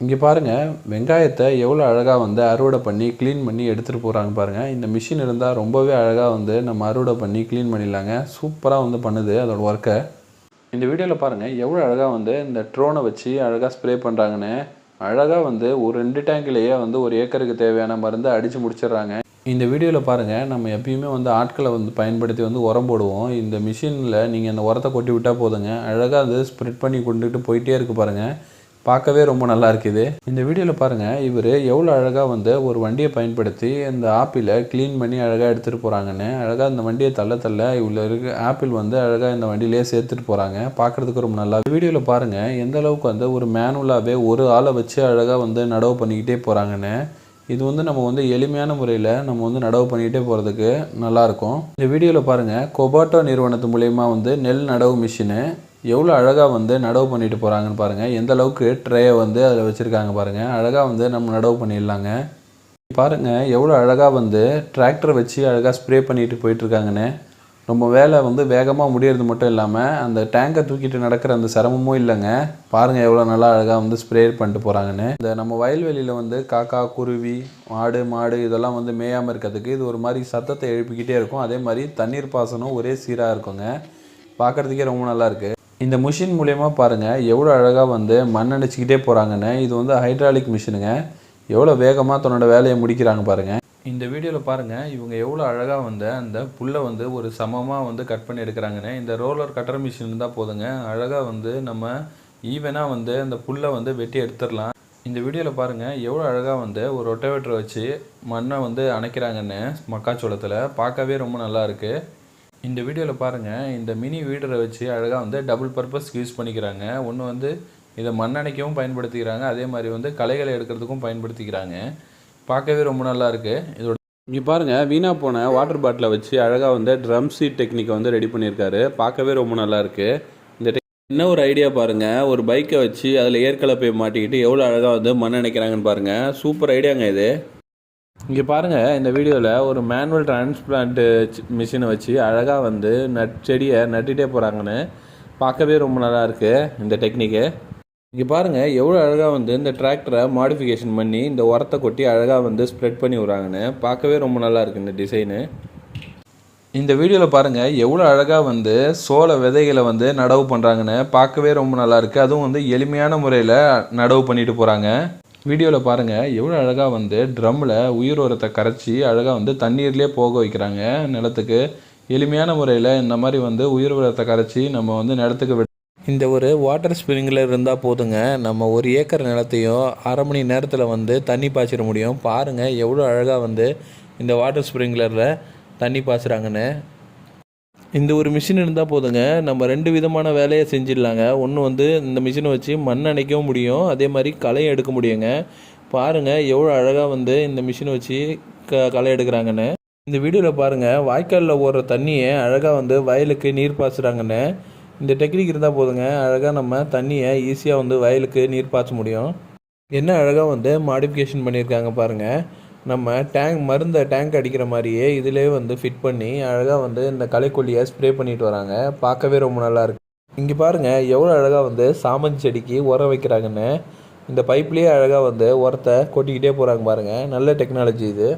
இங்கே பாருங்கள் வெங்காயத்தை எவ்வளோ அழகாக வந்து அறுவடை பண்ணி க்ளீன் பண்ணி எடுத்துகிட்டு போகிறாங்க பாருங்கள் இந்த மிஷின் இருந்தால் ரொம்பவே அழகாக வந்து நம்ம அறுவடை பண்ணி க்ளீன் பண்ணிடலாங்க. சூப்பராக வந்து பண்ணுது அதோட ஒர்க்கை இந்த வீடியோவில் பாருங்கள் எவ்வளோ அழகாக வந்து இந்த ட்ரோனை வச்சு அழகாக ஸ்ப்ரே பண்ணுறாங்கன்னு அழகாக வந்து ஒரு ரெண்டு டேங்க்லேயே வந்து ஒரு ஏக்கருக்கு தேவையான மருந்தை அடித்து முடிச்சிடுறாங்க. இந்த வீடியோவில் பாருங்கள் நம்ம எப்பயுமே வந்து ஆட்களை வந்து பயன்படுத்தி வந்து உரம் போடுவோம். இந்த மிஷினில் நீங்கள் அந்த உரத்தை கொட்டி விட்டால் போதுங்க. அழகாக அது ஸ்ப்ரெட் பண்ணி கொண்டுட்டு போயிட்டே இருக்கு பாருங்கள் பார்க்கவே ரொம்ப நல்லா இருக்குது இந்த வீடியோவில் பாருங்கள் இவர் எவ்வளோ அழகாக வந்து ஒரு வண்டியை பயன்படுத்தி இந்த ஆப்பிளை க்ளீன் பண்ணி அழகாக எடுத்துகிட்டு போகிறாங்கன்னு அழகாக இந்த வண்டியை தள்ள தள்ள இவ்வளோ இருக்க ஆப்பிள் வந்து அழகாக இந்த வண்டியிலே சேர்த்துட்டு போகிறாங்க பார்க்குறதுக்கு ரொம்ப நல்லா வீடியோவில் பாருங்கள் எந்த அளவுக்கு வந்து ஒரு மேனுவலாகவே ஒரு ஆளை வச்சு அழகாக வந்து நடவு பண்ணிக்கிட்டே போகிறாங்கன்னு இது வந்து நம்ம வந்து எளிமையான முறையில் நம்ம வந்து நடவு பண்ணிக்கிட்டே போகிறதுக்கு நல்லாயிருக்கும் இந்த வீடியோவில் பாருங்கள் கொபாட்டோ நிறுவனத்து மூலயமா வந்து நெல் நடவு மிஷினு எவ்வளோ அழகாக வந்து நடவு பண்ணிட்டு போகிறாங்கன்னு பாருங்கள் எந்த அளவுக்கு ட்ரேயை வந்து அதில் வச்சுருக்காங்க பாருங்கள் அழகாக வந்து நம்ம நடவு பண்ணிடலாங்க. பாருங்கள் எவ்வளோ அழகாக வந்து டிராக்டர் வச்சு அழகாக ஸ்ப்ரே பண்ணிட்டு போயிட்டுருக்காங்கன்னு. ரொம்ப வேலை வந்து வேகமாக முடியறது மட்டும் இல்லாமல் அந்த டேங்கை தூக்கிட்டு நடக்கிற அந்த சிரமமும் இல்லைங்க. பாருங்கள் எவ்வளோ நல்லா அழகாக வந்து ஸ்ப்ரே பண்ணிட்டு போகிறாங்கன்னு இந்த நம்ம வயல்வெளியில் வந்து காக்கா குருவி ஆடு மாடு இதெல்லாம் வந்து மேயாமல் இருக்கிறதுக்கு இது ஒரு மாதிரி சத்தத்தை எழுப்பிக்கிட்டே இருக்கும். அதே மாதிரி தண்ணீர் பாசனம் ஒரே சீராக இருக்குங்க. பார்க்குறதுக்கே ரொம்ப நல்லாயிருக்கு இந்த மிஷின் மூலயமா பாருங்கள் எவ்வளோ அழகாக வந்து மண் அடிச்சுக்கிட்டே போகிறாங்கன்னு இது வந்து ஹைட்ராலிக் மிஷினுங்க எவ்வளோ வேகமாக தன்னோட வேலையை முடிக்கிறாங்க பாருங்கள் இந்த வீடியோவில் பாருங்கள் இவங்க எவ்வளோ அழகாக வந்து அந்த புல்லை வந்து ஒரு சமமாக வந்து கட் பண்ணி எடுக்கிறாங்கன்னு இந்த ரோலர் கட்டர் மிஷின் இருந்தால் போதுங்க. அழகாக வந்து நம்ம ஈவனாக வந்து அந்த புல்லை வந்து வெட்டி எடுத்துடலாம். இந்த வீடியோவில் பாருங்கள் எவ்வளோ அழகாக வந்து ஒரு ரொட்டவேட்டரை வச்சு மண்ணை வந்து அணைக்கிறாங்கன்னு மக்காச்சோளத்தில். பார்க்கவே ரொம்ப நல்லா இருக்குது இந்த வீடியோவில் பாருங்கள் இந்த மினி வீடரை வச்சு அழகாக வந்து டபுள் பர்பஸ்க்கு யூஸ் பண்ணிக்கிறாங்க. ஒன்று வந்து இதை மண்ணணைக்கவும் பயன்படுத்திக்கிறாங்க. அதே மாதிரி வந்து களைகளை எடுக்கிறதுக்கும் பயன்படுத்திக்கிறாங்க. பார்க்கவே ரொம்ப நல்லா இருக்குது இதோட இங்கே பாருங்கள் வீணாக போன வாட்டர் பாட்டிலை வச்சு அழகாக வந்து ட்ரம் சீட் டெக்னிக்கை வந்து ரெடி பண்ணியிருக்காரு. பார்க்கவே ரொம்ப நல்லா இருக்குது இந்த டெக் என்ன ஒரு ஐடியா பாருங்கள் ஒரு பைக்கை வச்சு அதில் ஏற்கலப்பை மாட்டிக்கிட்டு எவ்வளோ அழகாக வந்து மண் அணைக்கிறாங்கன்னு பாருங்கள் சூப்பர் ஐடியாங்க இது. இங்கே பாருங்கள் இந்த வீடியோவில் ஒரு மேனுவல் டிரான்ஸ்பிளான்ட் மிஷினை வச்சு அழகாக வந்து நட் செடியை நட்டுட்டே போகிறாங்கன்னு பார்க்கவே ரொம்ப நல்லா இருக்குது இந்த டெக்னிக்கு இங்கே பாருங்கள் எவ்வளோ அழகாக வந்து இந்த டிராக்டரை மாடிஃபிகேஷன் பண்ணி இந்த உரத்தை கொட்டி அழகாக வந்து ஸ்ப்ரெட் பண்ணி விட்றாங்கன்னு பார்க்கவே ரொம்ப நல்லா இருக்குது இந்த டிசைனு இந்த வீடியோவில் பாருங்கள் எவ்வளோ அழகாக வந்து சோள விதைகளை வந்து நடவு பண்ணுறாங்கன்னு பார்க்கவே ரொம்ப நல்லா இருக்குது அதுவும் வந்து எளிமையான முறையில் நடவு பண்ணிட்டு போகிறாங்க வீடியோவில் பாருங்கள் எவ்வளோ அழகாக வந்து ட்ரம்மில் உயிர் உரத்தை கரைச்சி அழகாக வந்து தண்ணீர்லேயே போக வைக்கிறாங்க நிலத்துக்கு. எளிமையான முறையில் இந்த மாதிரி வந்து உயிர் உரத்தை கரைச்சி நம்ம வந்து நிலத்துக்கு விட இந்த ஒரு வாட்டர் ஸ்ப்ரிங்க்லர் இருந்தால் போதுங்க. நம்ம ஒரு ஏக்கர் நிலத்தையும் அரை மணி நேரத்தில் வந்து தண்ணி பாய்ச்சிட முடியும். பாருங்கள் எவ்வளோ அழகாக வந்து இந்த வாட்டர் ஸ்ப்ரிங்க்லரில் தண்ணி பாய்ச்சுறாங்கன்னு. இந்த ஒரு மிஷின் இருந்தால் போதுங்க. நம்ம ரெண்டு விதமான வேலையை செஞ்சிடலாங்க. ஒன்று வந்து இந்த மிஷினை வச்சு மண் அணைக்கவும் முடியும். அதே மாதிரி களையும் எடுக்க முடியுங்க. பாருங்கள் எவ்வளோ அழகாக வந்து இந்த மிஷினை வச்சு க களை எடுக்கிறாங்கன்னு. இந்த வீடியோவில் பாருங்கள் வாய்க்காலில் ஓடுற தண்ணியை அழகாக வந்து வயலுக்கு நீர் பாய்ச்சுறாங்கன்னு. இந்த டெக்னிக் இருந்தால் போதுங்க. அழகாக நம்ம தண்ணியை ஈஸியாக வந்து வயலுக்கு நீர் பாய்ச்ச முடியும். என்ன அழகாக வந்து மாடிஃபிகேஷன் பண்ணியிருக்காங்க பாருங்கள் நம்ம டேங்க் மருந்தை டேங்க் அடிக்கிற மாதிரியே இதிலே வந்து ஃபிட் பண்ணி அழகாக வந்து இந்த களைக்கொல்லியை ஸ்ப்ரே பண்ணிட்டு வராங்க. பார்க்கவே ரொம்ப நல்லா இருக்கு. இங்கே பாருங்கள் எவ்வளோ அழகாக வந்து சாமந்தி செடிக்கு உரம் வைக்கிறாங்கன்னு. இந்த பைப்லேயே அழகாக வந்து உரத்தை கொட்டிக்கிட்டே போகிறாங்க பாருங்கள் நல்ல டெக்னாலஜி இது.